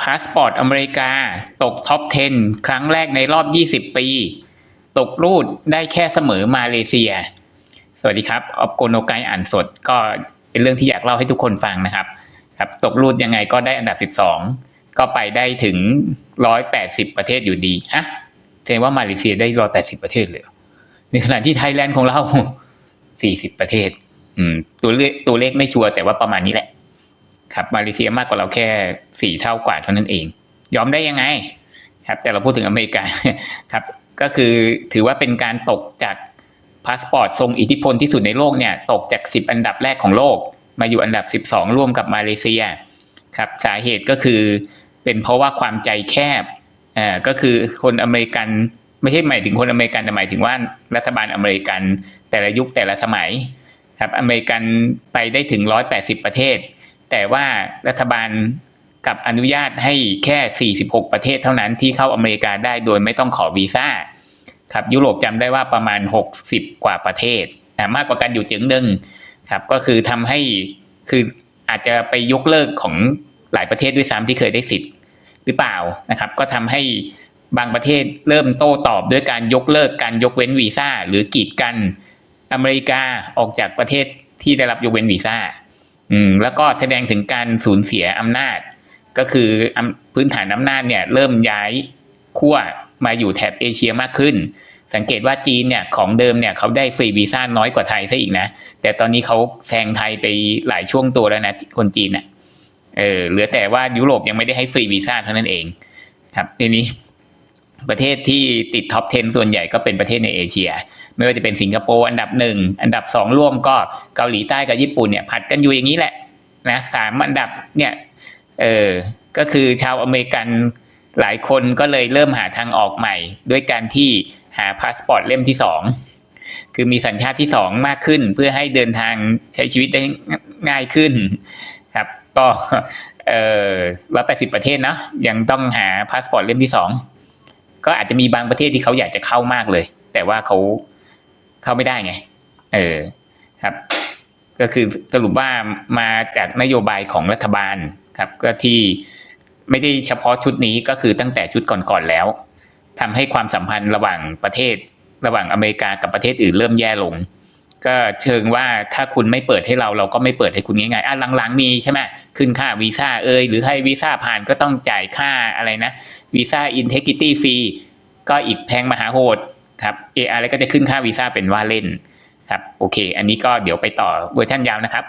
พาสปอร์ตอเมริกา ตกท็อป 10 ครั้งแรกในรอบ 20 ปี ตกรูดได้แค่เสมอมาเลเซีย สวัสดีครับ ออบโกโนไกอ่านสดก็เป็นเรื่องที่อยากเล่าให้ทุกคนฟังนะครับครับ ตกรูดยังไงก็ได้อันดับ 12 ก็ไปได้ถึง 180 ประเทศอยู่ดีฮะแสดงว่ามาเลเซียได้ 180 ประเทศเลยเหรอในขณะที่ไทยแลนด์ของเรา 40 ประเทศ อืม ตัวเลขตัวเลขไม่ชัวร์แต่ว่าประมาณนี้แหละ ครับมาเลเซียมากกว่าเราแค่สี่เท่ากว่าเท่านั้นเอง ยอมได้ยังไงครับแต่เราพูดถึงอเมริกาครับก็คือถือว่าเป็นการตกจากพาสปอร์ตทรงอิทธิพลที่สุดในโลกเนี่ยตกจาก 10 อันดับแรกของโลก มาอยู่อันดับ 12 ร่วมกับมาเลเซียครับสาเหตุก็คือเป็นเพราะว่าความใจแคบอ่าก็คือคนอเมริกันไม่ใช่หมายถึงคนอเมริกันแต่หมายถึงว่ารัฐบาลอเมริกันแต่ละยุคแต่ละสมัยครับอเมริกันไปได้ถึง 180 ประเทศ แต่ว่ารัฐบาลกับอนุญาตให้แค่ 46 ประเทศเท่านั้นที่เข้าอเมริกาได้โดยไม่ต้องขอวีซ่าครับยุโรปจำได้ว่าประมาณ 60 กว่าประเทศนะมากกว่ากันอยู่จึงหนึ่งครับก็คือทำให้คืออาจจะไปยกเลิกของหลายประเทศด้วยซ้ำที่เคยได้สิทธิ์หรือเปล่านะครับ ก็ทำให้บางประเทศเริ่มโต้ตอบด้วยการยกเลิกการยกเว้นวีซ่าหรือกีดกันอเมริกาออกจากประเทศที่ได้รับยกเว้นวีซ่า อืมแล้วก็แสดงถึงการสูญเสียอำนาจ ก็คือพื้นฐานอำนาจเนี่ยเริ่มย้ายขั้วมาอยู่แถบเอเชียมากขึ้น สังเกตว่าจีนเนี่ยของเดิมเนี่ยเขาได้ฟรีวีซ่าน้อยกว่าไทยซะอีกนะ แต่ตอนนี้เขาแซงไทยไปหลายช่วงตัวแล้วนะคนจีนน่ะเออเหลือแต่ว่ายุโรปยังไม่ได้ให้ฟรีวีซ่าเท่านั้นเอง ครับทีนี้ ประเทศที่ติดท็อป 10 ส่วนใหญ่ก็เป็นประเทศในเอเชีย ไม่ว่าจะเป็นสิงคโปร์อันดับหนึ่งอันดับสองร่วมก็เกาหลีใต้กับญี่ปุ่นเนี่ยผัดกันอยู่อย่างนี้แหละนะสามอันดับเนี่ยเออก็คือชาวอเมริกันหลายคนก็เลยเริ่มหาทางออกใหม่ ด้วยการที่หาพาสปอร์ตเล่มที่สองคือมีสัญชาติที่สองมากขึ้น เพื่อให้เดินทางใช้ชีวิตได้ง่ายขึ้นครับก็เออร้อยแปดสิบประเทศเนาะยังต้องหาพาสปอร์ตเล่มที่สอง ก็อาจจะมีบางประเทศที่เขาอยากจะเข้ามากเลย แต่ว่าเขาเข้าไม่ได้ไง เออครับ ก็คือสรุปว่ามาจากนโยบายของรัฐบาลครับ ก็ที่ไม่ได้เฉพาะชุดนี้ก็คือตั้งแต่ชุดก่อนๆแล้วทำให้ความสัมพันธ์ระหว่างประเทศ ระหว่างอเมริกากับประเทศอื่นเริ่มแย่ลง ก็เชิงว่าถ้าคุณไม่เปิดให้เราเราก็ไม่เปิดให้คุณง่ายๆอะหลังๆมีใช่ไหมขึ้นค่าวีซ่าเอยหรือให้วีซ่าผ่านก็ต้องจ่ายค่าอะไรนะวีซ่าอินเทกิตี้ฟรีก็อีกแพงมหาโหดครับเออะไรก็จะขึ้นค่าวีซ่าเป็นว่าเล่นครับโอเค อันนี้ก็เดี๋ยวไปต่อเวอร์ชันยาวนะครับ